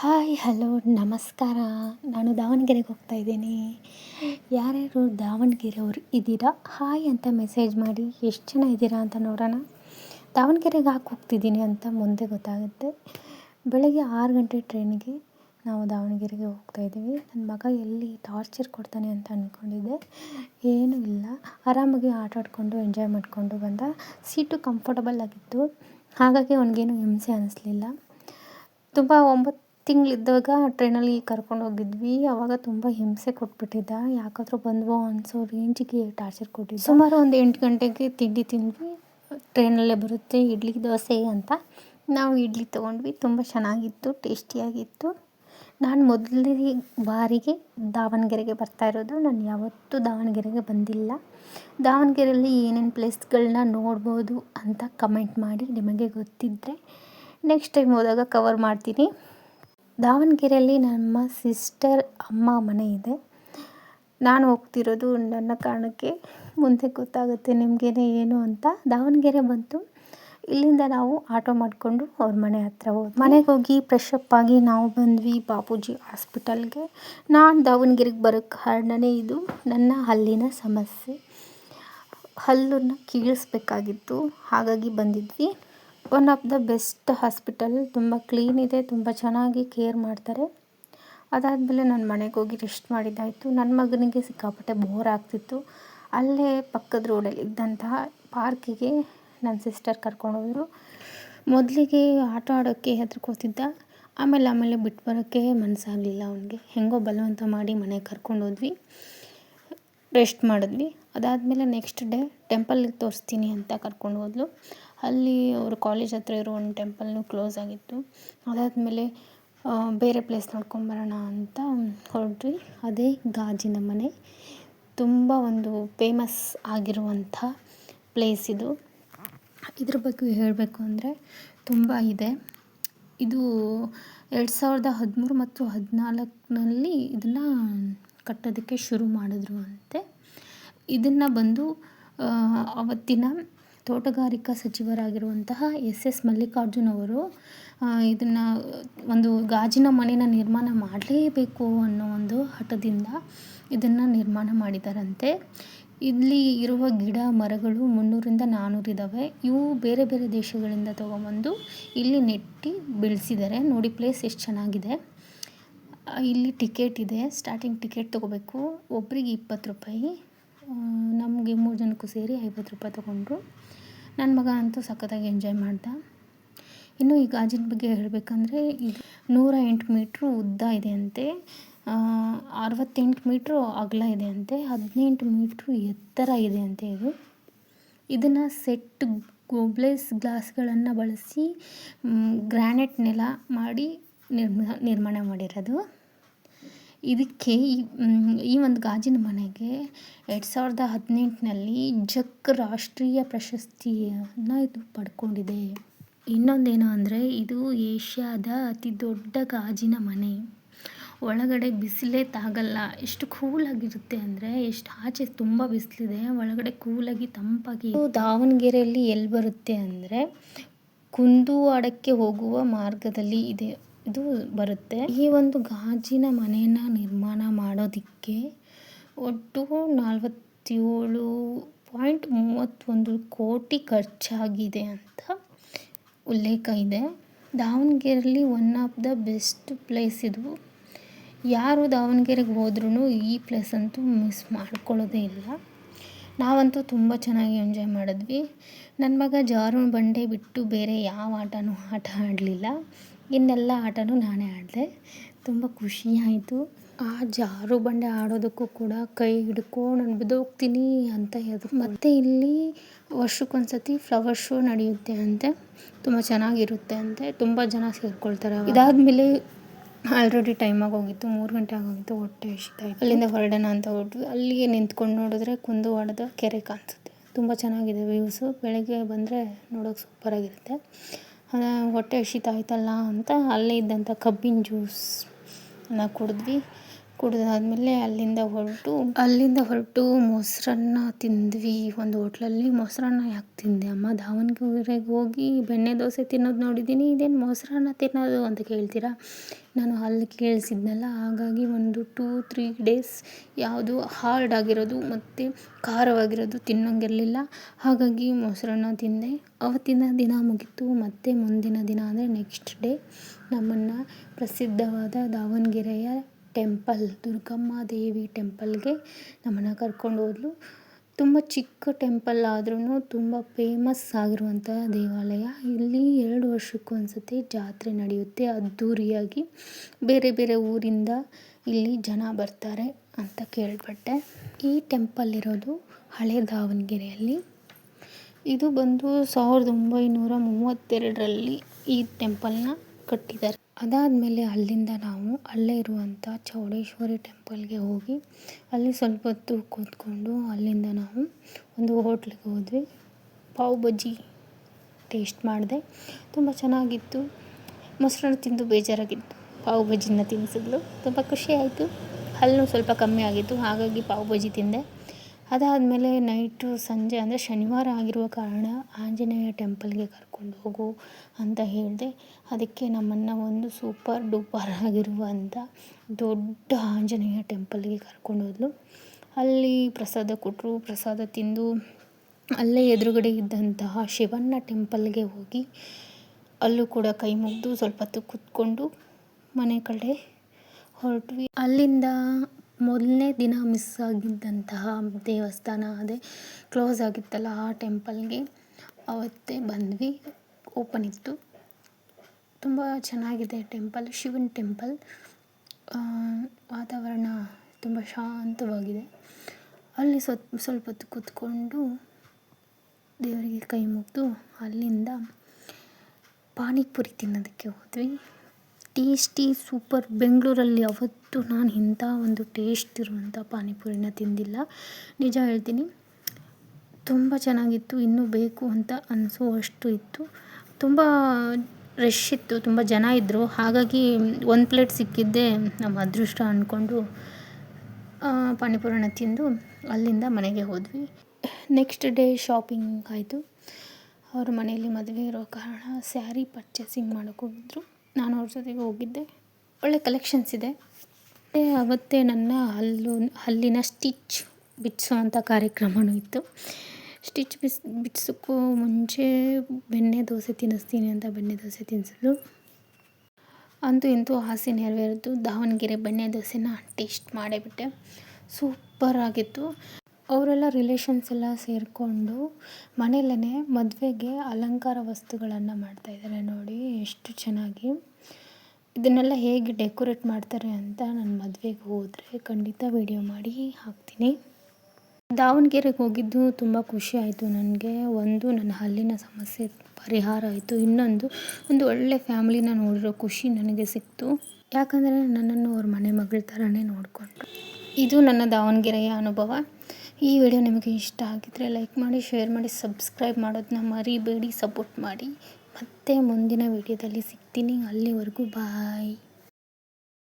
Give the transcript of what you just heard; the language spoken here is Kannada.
ಹಾಯ್, ಹಲೋ, ನಮಸ್ಕಾರ. ನಾನು ದಾವಣಗೆರೆಗೆ ಹೋಗ್ತಾ ಇದ್ದೀನಿ. ಯಾರ್ಯಾರು ದಾವಣಗೆರೆಯವ್ರು ಇದ್ದೀರಾ? ಹಾಯ್ ಅಂತ ಮೆಸೇಜ್ ಮಾಡಿ ಎಷ್ಟು ಜನ ಇದ್ದೀರಾ ಅಂತ ನೋಡೋಣ. ದಾವಣಗೆರೆಗೆ ಹಾಕಿ ಹೋಗ್ತಿದ್ದೀನಿ ಅಂತ ಮುಂದೆ ಗೊತ್ತಾಗುತ್ತೆ. ಬೆಳಗ್ಗೆ ಆರು ಗಂಟೆ ಟ್ರೈನಿಗೆ ನಾವು ದಾವಣಗೆರೆಗೆ ಹೋಗ್ತಾ ಇದ್ದೀವಿ. ನನ್ನ ಮಗ ಎಲ್ಲಿ ಟಾರ್ಚರ್ ಕೊಡ್ತಾನೆ ಅಂತ ಅಂದ್ಕೊಂಡಿದ್ದೆ ಏನೂ ಇಲ್ಲ. ಆರಾಮಾಗಿ ಆಟ ಆಡಿಕೊಂಡು ಎಂಜಾಯ್ ಮಾಡಿಕೊಂಡು ಬಂದ. ಸೀಟು ಕಂಫರ್ಟಬಲ್ ಆಗಿತ್ತು. ಹಾಗಾಗಿ ಅವನಿಗೇನು ಹಿಂಸೆ ಅನ್ನಿಸ್ಲಿಲ್ಲ ತುಂಬ ಒಂಬತ್ತು ತಿಂಗಳಿದ್ದಾಗ ಟ್ರೈನಲ್ಲಿ ಕರ್ಕೊಂಡು ಹೋಗಿದ್ವಿ. ಆವಾಗ ತುಂಬ ಹಿಂಸೆ ಕೊಟ್ಬಿಟ್ಟಿದ್ದ. ಯಾಕಾದರೂ ಬಂದ್ವೋ ಅನಿಸೋ ರೇಂಜಿಗೆ ಟಾರ್ಚರ್ ಕೊಟ್ಟಿದ್ದ. ಸುಮಾರು ಒಂದು ಎಂಟು ಗಂಟೆಗೆ ತಿಂಡಿ ತಿಂದ್ವಿ. ಟ್ರೈನಲ್ಲೇ ಬರುತ್ತೆ. ಇಡ್ಲಿ, ದೋಸೆ ಅಂತ ನಾವು ಇಡ್ಲಿ ತೊಗೊಂಡ್ವಿ. ತುಂಬ ಚೆನ್ನಾಗಿತ್ತು, ಟೇಸ್ಟಿಯಾಗಿತ್ತು. ನಾನು ಮೊದಲನೇ ಬಾರಿಗೆ ದಾವಣಗೆರೆಗೆ ಬರ್ತಾ ಇರೋದು. ನಾನು ಯಾವತ್ತೂ ದಾವಣಗೆರೆಗೆ ಬಂದಿಲ್ಲ. ದಾವಣಗೆರೆಯಲ್ಲಿ ಏನೇನು ಪ್ಲೇಸ್ಗಳನ್ನ ನೋಡ್ಬೋದು ಅಂತ ಕಮೆಂಟ್ ಮಾಡಿ ನಿಮಗೆ ಗೊತ್ತಿದ್ದರೆ ನೆಕ್ಸ್ಟ್ ಟೈಮ್ ಹೋದಾಗ ಕವರ್ ಮಾಡ್ತೀನಿ. ದಾವಣಗೆರೆಯಲ್ಲಿ ನಮ್ಮ ಸಿಸ್ಟರ್ ಅಮ್ಮ ಮನೆ ಇದೆ. ನಾನು ಹೋಗ್ತಿರೋದು ನನ್ನ ಕಾರಣಕ್ಕೆ ಮುಂದೆ ಗೊತ್ತಾಗುತ್ತೆ ನಿಮಗೇನೆ ಏನು ಅಂತ. ದಾವಣಗೆರೆ ಬಂತು ಇಲ್ಲಿಂದ ನಾವು ಆಟೋ ಮಾಡಿಕೊಂಡು ಅವ್ರ ಮನೆ ಹತ್ರ ಹೋದ್ವಿ. ಮನೆಗೆ ಹೋಗಿ ಫ್ರೆಶ್ ಅಪ್ ಆಗಿ ನಾವು ಬಂದ್ವಿ ಬಾಪೂಜಿ ಹಾಸ್ಪಿಟಲ್ಗೆ. ನಾನು ದಾವಣಗೆರೆಗೆ ಬರೋ ಕಾರಣನೇ ಇದು. ನನ್ನ ಹಲ್ಲಿನ ಸಮಸ್ಯೆ. ಹಲ್ಲನ್ನು ಕೀಳಿಸ್ಬೇಕಾಗಿತ್ತು. ಹಾಗಾಗಿ ಬಂದಿದ್ವಿ. One of the best hospital ತುಂಬ ಕ್ಲೀನ್ ಇದೆ, ತುಂಬ ಚೆನ್ನಾಗಿ ಕೇರ್ ಮಾಡ್ತಾರೆ. ಅದಾದಮೇಲೆ ನನ್ನ ಮನೆಗೆ ಹೋಗಿ ರೆಸ್ಟ್ ಮಾಡಿದ್ದಾಯಿತು. ನನ್ನ ಮಗನಿಗೆ ಸಿಕ್ಕಾಪಟ್ಟೆ ಬೋರ್ ಆಗ್ತಿತ್ತು. ಅಲ್ಲೇ ಪಕ್ಕದ ರೋಡಲ್ಲಿ ಇದ್ದಂತಹ ಪಾರ್ಕಿಗೆ ನನ್ನ ಸಿಸ್ಟರ್ ಕರ್ಕೊಂಡೋದ್ರು ಮೊದಲಿಗೆ ಆಟ ಆಡೋಕ್ಕೆ ಹೆದರ್ಕೋತಿದ್ದ. ಆಮೇಲೆ ಆಮೇಲೆ ಬಿಟ್ಟು ಬರೋಕ್ಕೆ ಮನಸ್ಸಾಗಲಿಲ್ಲ ಅವನಿಗೆ. ಹೆಂಗೋ ಬಲವಂತ ಮಾಡಿ ಮನೆಗೆ ಕರ್ಕೊಂಡೋದ್ವಿ ರೆಸ್ಟ್ ಮಾಡಿದ್ವಿ. ಅದಾದಮೇಲೆ ನೆಕ್ಸ್ಟ್ ಡೇ ಟೆಂಪಲ್ಗೆ ತೋರಿಸ್ತೀನಿ ಅಂತ ಕರ್ಕೊಂಡು ಹೋದ್ಲು. ಅಲ್ಲಿ ಅವ್ರ ಕಾಲೇಜ್ ಹತ್ರ ಇರೋ ಒಂದು ಟೆಂಪಲ್ನು ಕ್ಲೋಸ್ ಆಗಿತ್ತು. ಅದಾದಮೇಲೆ ಬೇರೆ ಪ್ಲೇಸ್ ನೋಡ್ಕೊಂಬರೋಣ ಅಂತ ಹೊರಟ್ವಿ. ಅದೇ ಗಾಜಿನ ಮನೆ. ತುಂಬ ಒಂದು ಫೇಮಸ್ ಆಗಿರುವಂಥ ಪ್ಲೇಸ್ ಇದು. ಇದ್ರ ಬಗ್ಗೆ ಹೇಳಬೇಕು ಅಂದರೆ ತುಂಬ ಇದೆ. ಇದು ಎರಡು ಸಾವಿರದ ಹದಿಮೂರು ಮತ್ತು ಹದಿನಾಲ್ಕರಲ್ಲಿ ಇದನ್ನು ಕಟ್ಟೋದಕ್ಕೆ ಶುರು ಮಾಡಿದ್ರು ಅಂತೆ. ಇದನ್ನು ಬಂದು ಅವತ್ತಿನ ತೋಟಗಾರಿಕಾ ಸಚಿವರಾಗಿರುವಂತಹ ಎಸ್ ಎಸ್ ಮಲ್ಲಿಕಾರ್ಜುನ್ ಅವರು ಇದನ್ನು ಒಂದು ಗಾಜಿನ ಮನೆನ ನಿರ್ಮಾಣ ಮಾಡಲೇಬೇಕು ಅನ್ನೋ ಒಂದು ಹಠದಿಂದ ಇದನ್ನು ನಿರ್ಮಾಣ ಮಾಡಿದಾರಂತೆ. ಇಲ್ಲಿ ಇರುವ ಗಿಡ, ಮರಗಳು ಮುನ್ನೂರಿಂದ ನಾನ್ನೂರು ಇದ್ದಾವೆ ಇವು ಬೇರೆ ಬೇರೆ ದೇಶಗಳಿಂದ ತೊಗೊಂಬಂದು ಇಲ್ಲಿ ನೆಟ್ಟು ಬೆಳೆಸಿದ್ದಾರೆ ನೋಡಿ ಪ್ಲೇಸ್ ಎಷ್ಟು ಚೆನ್ನಾಗಿದೆ. ಇಲ್ಲಿ ಟಿಕೆಟ್ ಇದೆ. ಸ್ಟಾರ್ಟಿಂಗ್ ಟಿಕೆಟ್ ತೊಗೋಬೇಕು. ಒಬ್ಬರಿಗೆ ಇಪ್ಪತ್ತು ರೂಪಾಯಿ. ನಮಗೆ ಮೂರು ಜನಕ್ಕೂ ಸೇರಿ ಐವತ್ತು ರೂಪಾಯಿ ತೊಗೊಂಡ್ರು. ನನ್ನ ಮಗ ಅಂತೂ ಸಖತ್ತಾಗಿ ಎಂಜಾಯ್ ಮಾಡ್ದ. ಇನ್ನು ಈ ಗಾಜಿನ ಬಗ್ಗೆ ಹೇಳಬೇಕಂದ್ರೆ ಇದು ನೂರ ಎಂಟು ಮೀಟ್ರು ಉದ್ದ ಇದೆ ಅಂತೆ. ಅರವತ್ತೆಂಟು ಮೀಟ್ರು ಅಗಲ ಇದೆ ಅಂತೆ. ಹದಿನೆಂಟು ಮೀಟ್ರು ಎತ್ತರ ಇದೆ ಅಂತೆ ಇದು. ಇದನ್ನು ಸೆಟ್ ಗೋಬ್ಲೆಸ್ ಗ್ಲಾಸ್ಗಳನ್ನು ಬಳಸಿ ಗ್ರಾನೈಟ್ ನೆಲ ಮಾಡಿ ನಿರ್ಮ, ನಿರ್ಮಾಣ ಮಾಡಿರೋದು. ಇದಕ್ಕೆ ಈ ಒಂದು ಗಾಜಿನ ಮನೆಗೆ ಎರಡು ಸಾವಿರದ ಹದಿನೆಂಟಿನಲ್ಲಿ ಜಕ್ ರಾಷ್ಟ್ರೀಯ ಪ್ರಶಸ್ತಿಯನ್ನು ಇದು ಪಡ್ಕೊಂಡಿದೆ. ಇನ್ನೊಂದೇನು ಅಂದರೆ ಇದು ಏಷ್ಯಾದ ಅತಿ ದೊಡ್ಡ ಗಾಜಿನ ಮನೆ. ಒಳಗಡೆ ಬಿಸಿಲೇ ತಾಗಲ್ಲ. ಎಷ್ಟು ಕೂಲಾಗಿರುತ್ತೆ ಅಂದರೆ ಎಷ್ಟು ಆಚೆ ತುಂಬ ಬಿಸಿಲಿದೆ, ಒಳಗಡೆ ಕೂಲಾಗಿ ತಂಪಾಗಿ ದಾವಣಗೆರೆಯಲ್ಲಿ ಎಲ್ಲಿ ಬರುತ್ತೆ ಅಂದರೆ ಕುಂದುವಾಡಕ್ಕೆ ಹೋಗುವ ಮಾರ್ಗದಲ್ಲಿ ಇದೆ. ಇದು ಬರುತ್ತೆ. ಈ ಒಂದು ಗಾಜಿನ ಮನೆಯನ್ನು ನಿರ್ಮಾಣ ಮಾಡೋದಕ್ಕೆ ಒಟ್ಟು ನಲವತ್ತೇಳು ಪಾಯಿಂಟ್ ಮೂವತ್ತೊಂದು ಕೋಟಿ ಖರ್ಚಾಗಿದೆ ಅಂತ ಉಲ್ಲೇಖ ಇದೆ. ದಾವಣಗೆರೆಯಲ್ಲಿ one of the best place ಇದು. ಯಾರು ದಾವಣಗೆರೆಗೆ ಹೋದ್ರೂ ಈ ಪ್ಲೇಸ್ ಅಂತೂ ಮಿಸ್ ಮಾಡ್ಕೊಳ್ಳೋದೇ ಇಲ್ಲ. ನಾವಂತೂ ತುಂಬ ಚೆನ್ನಾಗಿ ಎಂಜಾಯ್ ಮಾಡಿದ್ವಿ. ನನ್ನ ಮಗ ಜಾರು ಬಂಡೆ ಬಿಟ್ಟು ಬೇರೆ ಯಾವ ಆಟನೂ ಆಟ ಆಡಲಿಲ್ಲ. ಇನ್ನೆಲ್ಲ ಆಟನೂ ನಾನೇ ಆಡಿದೆ. ತುಂಬ ಖುಷಿಯಾಯಿತು ಆ ಜಾರು ಬಂಡೆ ಆಡೋದಕ್ಕೂ ಕೂಡ ಕೈ ಹಿಡ್ಕೊಂಡು ನಾನು ಬಿದ್ದೋಗ್ತೀನಿ ಅಂತ ಹೇಳಿದ್ರು. ಮತ್ತು ಇಲ್ಲಿ ವರ್ಷಕ್ಕೊಂದು ಸತಿ ಫ್ಲವರ್ ಶೋ ನಡೆಯುತ್ತೆ ಅಂತೆ. ತುಂಬ ಚೆನ್ನಾಗಿರುತ್ತೆ ಅಂತೆ. ತುಂಬ ಜನ ಸೇರ್ಕೊಳ್ತಾರೆ ಇದಾದಮೇಲೆ ಆಲ್ರೆಡಿ ಟೈಮ್ ಆಗೋಗಿತ್ತು ಮೂರು ಗಂಟೆ ಆಗೋಗಿತ್ತು ಹೊಟ್ಟೆ ಹಸಿತಾಯಿತ್ತು ಅಲ್ಲಿಂದ ಹೊರಡೋಣ ಅಂತ ಹೊರಟ್ವಿ ಅಲ್ಲಿಗೆ ನಿಂತ್ಕೊಂಡು ನೋಡಿದ್ರೆ ಕುಂದುವಾಡದ ಕೆರೆ ಕಾಣಿಸುತ್ತೆ. ತುಂಬ ಚೆನ್ನಾಗಿದೆ ವ್ಯೂಸು ಬೆಳಗ್ಗೆ ಬಂದರೆ ನೋಡೋಕೆ ಸೂಪರಾಗಿರುತ್ತೆ ಹೊಟ್ಟೆ ಹಸಿತಾ ಆಯ್ತಲ್ಲ ಅಂತ ಅಲ್ಲೇ ಇದ್ದಂಥ ಕಬ್ಬಿನ ಜ್ಯೂಸ್ನ ಕುಡಿದ್ವಿ. ಕುಡಿದಾದ್ಮೇಲೆ ಅಲ್ಲಿಂದ ಹೊರಟು ಅಲ್ಲಿಂದ ಹೊರಟು ಮೊಸರನ್ನ ತಿಂದ್ವಿ. ಒಂದು ಹೋಟ್ಲಲ್ಲಿ ಮೊಸರನ್ನ ಯಾಕೆ ತಿಂದೆ? ಅಮ್ಮ, ದಾವಣಗೆರೆಗೆ ಹೋಗಿ ಬೆಣ್ಣೆ ದೋಸೆ ತಿನ್ನೋದು ನೋಡಿದ್ದೀನಿ. ಇದೇನು ಮೊಸರನ್ನ ತಿನ್ನೋದು ಅಂತ ಕೇಳ್ತೀರಾ? ನಾನು ಅಲ್ಲಿ ಕೇಳಿಸಿದ್ನಲ್ಲ. ಹಾಗಾಗಿ ಒಂದು ಟೂ, ತ್ರೀ ಡೇಸ್ ಯಾವುದು ಹಾರ್ಡ್ ಆಗಿರೋದು ಮತ್ತು ಖಾರವಾಗಿರೋದು ತಿನ್ನೋಂಗಿರಲಿಲ್ಲ. ಹಾಗಾಗಿ ಮೊಸರನ್ನ ತಿಂದೆ. ಅವತ್ತಿನ ದಿನ ಮುಗೀತು. ಮತ್ತು ಮುಂದಿನ ದಿನ ಅಂದರೆ ನೆಕ್ಸ್ಟ್ ಡೇ ನಮ್ಮನ್ನು ಪ್ರಸಿದ್ಧವಾದ ದಾವಣಗೆರೆಯ ಟೆಂಪಲ್, ದುರ್ಗಮ್ಮ ದೇವಿ ಟೆಂಪಲ್ಗೆ ನಮ್ಮನ್ನು ಕರ್ಕೊಂಡು ಹೋದ್ಲು. ತುಂಬ ಚಿಕ್ಕ ಟೆಂಪಲ್ ಆದ್ರೂ ತುಂಬ ಫೇಮಸ್ ಆಗಿರುವಂಥ ದೇವಾಲಯ. ಇಲ್ಲಿ ಎರಡು ವರ್ಷಕ್ಕೊಂದು ಸತಿ ಜಾತ್ರೆ ನಡೆಯುತ್ತೆ. ಅದ್ಧೂರಿಯಾಗಿ ಬೇರೆ ಬೇರೆ ಊರಿಂದ ಇಲ್ಲಿ ಜನ ಬರ್ತಾರೆ ಅಂತ ಕೇಳ್ಪಟ್ಟೆ. ಈ ಟೆಂಪಲ್ ಇರೋದು ಹಳೆ ದಾವಣಗೆರೆಯಲ್ಲಿ ಇದು ಬಂದು ಸಾವಿರದ ಒಂಬೈನೂರ ಮೂವತ್ತೆರಡರಲ್ಲಿ ಈ ಟೆಂಪಲ್ನ ಕಟ್ಟಿದ್ದಾರೆ. ಅದಾದಮೇಲೆ ಅಲ್ಲಿಂದ ನಾವು ಅಲ್ಲೇ ಇರುವಂಥ ಚೌಡೇಶ್ವರಿ ಟೆಂಪಲ್ಗೆ ಹೋಗಿ ಅಲ್ಲಿ ಸ್ವಲ್ಪ ಹೊತ್ತು ಕೂತ್ಕೊಂಡು ಅಲ್ಲಿಂದ ನಾವು ಒಂದು ಹೋಟ್ಲಿಗೆ ಹೋದ್ವಿ. ಪಾವ್ ಬಜ್ಜಿ ಟೇಸ್ಟ್ ಮಾಡಿದೆ. ತುಂಬ ಚೆನ್ನಾಗಿತ್ತು. ಮೊಸರನ್ನ ತಿಂದು ಬೇಜಾರಾಗಿತ್ತು. ಪಾವ್ ಬಜ್ಜಿನ ತಿನ್ನಿಸಿದ್ಲು ತುಂಬ ಖುಷಿ ಆಯಿತು. ಹಲ್ಲು ಸ್ವಲ್ಪ ಕಮ್ಮಿ ಆಗಿತ್ತು. ಹಾಗಾಗಿ ಪಾವ್ ಬಜ್ಜಿ ತಿಂದೆ. ಅದಾದಮೇಲೆ ನೈಟು ಸಂಜೆ ಅಂದರೆ ಶನಿವಾರ ಆಗಿರುವ ಕಾರಣ ಆಂಜನೇಯ ಟೆಂಪಲ್ಗೆ ಕರ್ಕೊಂಡು ಹೋಗು ಅಂತ ಹೇಳಿದೆ. ಅದಕ್ಕೆ ನಮ್ಮನ್ನು ಒಂದು ಸೂಪರ್ ಡೂಪರ್ ಆಗಿರುವಂಥ ದೊಡ್ಡ ಆಂಜನೇಯ ಟೆಂಪಲ್ಗೆ ಕರ್ಕೊಂಡು ಹೋದ್ಲು. ಅಲ್ಲಿ ಪ್ರಸಾದ ಕೊಟ್ಟರು ಪ್ರಸಾದ ತಿಂದು ಅಲ್ಲೇ ಎದುರುಗಡೆ ಇದ್ದಂತಹ ಶಿವಣ್ಣ ಟೆಂಪಲ್ಗೆ ಹೋಗಿ ಅಲ್ಲೂ ಕೂಡ ಕೈ ಮುಗಿದು ಸ್ವಲ್ಪ ಹೊತ್ತು ಕೂತ್ಕೊಂಡು ಮನೆ ಕಡೆ ಹೊರಟ್ವಿ. ಅಲ್ಲಿಂದ ಮೊದಲನೇ ದಿನ ಮಿಸ್ ಆಗಿದ್ದಂತಹ ದೇವಸ್ಥಾನ ಅದೇ ಕ್ಲೋಸ್ ಆಗಿತ್ತಲ್ಲ ಆ ಟೆಂಪಲ್ಗೆ ಅವತ್ತೇ ಬಂದ್ವಿ ಓಪನ್ ಇತ್ತು. ತುಂಬ ಚೆನ್ನಾಗಿದೆ ಟೆಂಪಲ್ ಶಿವನ ಟೆಂಪಲ್ ವಾತಾವರಣ ತುಂಬ ಶಾಂತವಾಗಿದೆ. ಅಲ್ಲಿ ಸ್ವಲ್ಪ ಸ್ವಲ್ಪ ಹೊತ್ತು ಕೂತ್ಕೊಂಡು ದೇವರಿಗೆ ಕೈ ಮುಗಿದು ಅಲ್ಲಿಂದ ಪಾನಿಪುರಿ ತಿನ್ನೋದಕ್ಕೆ ಹೋದ್ವಿ. ಟೇಸ್ಟಿ ಸೂಪರ್ ಬೆಂಗಳೂರಲ್ಲಿ ಯಾವತ್ತೂ ನಾನು ಇಂಥ ಒಂದು ಟೇಸ್ಟ್ ಇರುವಂಥ ಪಾನಿಪುರಿನ ತಿಂದಿಲ್ಲ. ನಿಜ ಹೇಳ್ತೀನಿ. ತುಂಬ ಚೆನ್ನಾಗಿತ್ತು, ಇನ್ನೂ ಬೇಕು ಅಂತ ಅನಿಸುವಷ್ಟು ಇತ್ತು. ತುಂಬ ರಶ್ ಇತ್ತು, ತುಂಬ ಜನ ಇದ್ದರು ಹಾಗಾಗಿ ಒಂದು ಪ್ಲೇಟ್ ಸಿಕ್ಕಿದ್ದೇ ನಮ್ಮ ಅದೃಷ್ಟ ಅಂದ್ಕೊಂಡು ಪಾನಿಪುರಿನ ತಿಂದು ಅಲ್ಲಿಂದ ಮನೆಗೆ ಹೋದ್ವಿ. ನೆಕ್ಸ್ಟ್ ಡೇ ಶಾಪಿಂಗ್ ಆಯಿತು. ಅವ್ರ ಮನೆಯಲ್ಲಿ ಮದುವೆ ಇರೋ ಕಾರಣ ಸ್ಯಾರಿ ಪರ್ಚೇಸಿಂಗ್ ಮಾಡೋಕೆ ಹೋಗಿದ್ರು. ನಾನು ಅವ್ರ ಜೊತೆಗೆ ಹೋಗಿದ್ದೆ. ಒಳ್ಳೆ ಕಲೆಕ್ಷನ್ಸ್ ಇದೆ. ಅವತ್ತೇ ನನ್ನ ಹಲ್ಲು, ಹಲ್ಲಿನ ಸ್ಟಿಚ್ ಬಿಡಿಸೋವಂಥ ಕಾರ್ಯಕ್ರಮವೂ ಇತ್ತು. ಸ್ಟಿಚ್ ಬಿಸ್, ಬಿಡ್ಸೋಕ್ಕೂ ಮುಂಚೆ ಬೆಣ್ಣೆ ದೋಸೆ ತಿನ್ನಿಸ್ತೀನಿ ಅಂತ ಬೆಣ್ಣೆ ದೋಸೆ ತಿನ್ನಿಸಿದ್ರು. ಅಂತೂ ಇಂತೂ ಆಸೆ ನೆರವೇರಿದ್ದು ದಾವಣಗೆರೆ ಬೆಣ್ಣೆ ದೋಸೆನ ಟೇಸ್ಟ್ ಮಾಡೇಬಿಟ್ಟೆ ಸೂಪರ್ ಆಗಿತ್ತು. ಅವರೆಲ್ಲ ರಿಲೇಷನ್ಸ್ ಎಲ್ಲ ಸೇರಿಕೊಂಡು ಮನೆಯಲ್ಲೇ ಮದುವೆಗೆ ಅಲಂಕಾರ ವಸ್ತುಗಳನ್ನು ಮಾಡ್ತಾಯಿದ್ದಾರೆ ನೋಡಿ, ಎಷ್ಟು ಚೆನ್ನಾಗಿ. ಇದನ್ನೆಲ್ಲ ಹೇಗೆ ಡೆಕೋರೇಟ್ ಮಾಡ್ತಾರೆ ಅಂತ ನಾನು ಮದುವೆಗೆ ಹೋದರೆ ಖಂಡಿತ ವೀಡಿಯೋ ಮಾಡಿ ಹಾಕ್ತೀನಿ. ದಾವಣಗೆರೆಗೆ ಹೋಗಿದ್ದು ತುಂಬ ಖುಷಿ ಆಯಿತು ನನಗೆ. ಒಂದು, ನನ್ನ ಹಲ್ಲಿನ ಸಮಸ್ಯೆ, ಪರಿಹಾರ ಆಯಿತು. ಇನ್ನೊಂದು, ಒಂದು ಒಳ್ಳೆ ಫ್ಯಾಮಿಲಿನ ನೋಡಿರೋ ಖುಷಿ ನನಗೆ ಸಿಕ್ತು. ಯಾಕಂದರೆ ನನ್ನನ್ನು ಅವ್ರ ಮನೆ ಮಗಳ ಥರನೇ ನೋಡಿಕೊಂಡ್ರು. ಇದು ನನ್ನ ದಾವಣಗೆರೆಯ ಅನುಭವ. ಈ ವಿಡಿಯೋ ನಿಮಗೆ ಇಷ್ಟ ಆಗಿದ್ದರೆ ಲೈಕ್ ಮಾಡಿ, ಶೇರ್ ಮಾಡಿ, ಸಬ್ಸ್ಕ್ರೈಬ್ ಮಾಡೋದನ್ನ ಮರಿಬೇಡಿ, ಸಪೋರ್ಟ್ ಮಾಡಿ. ಮತ್ತೆ ಮುಂದಿನ ವಿಡಿಯೋದಲ್ಲಿ ಸಿಗ್ತೀನಿ. ಅಲ್ಲಿವರೆಗೂ ಬಾಯ್.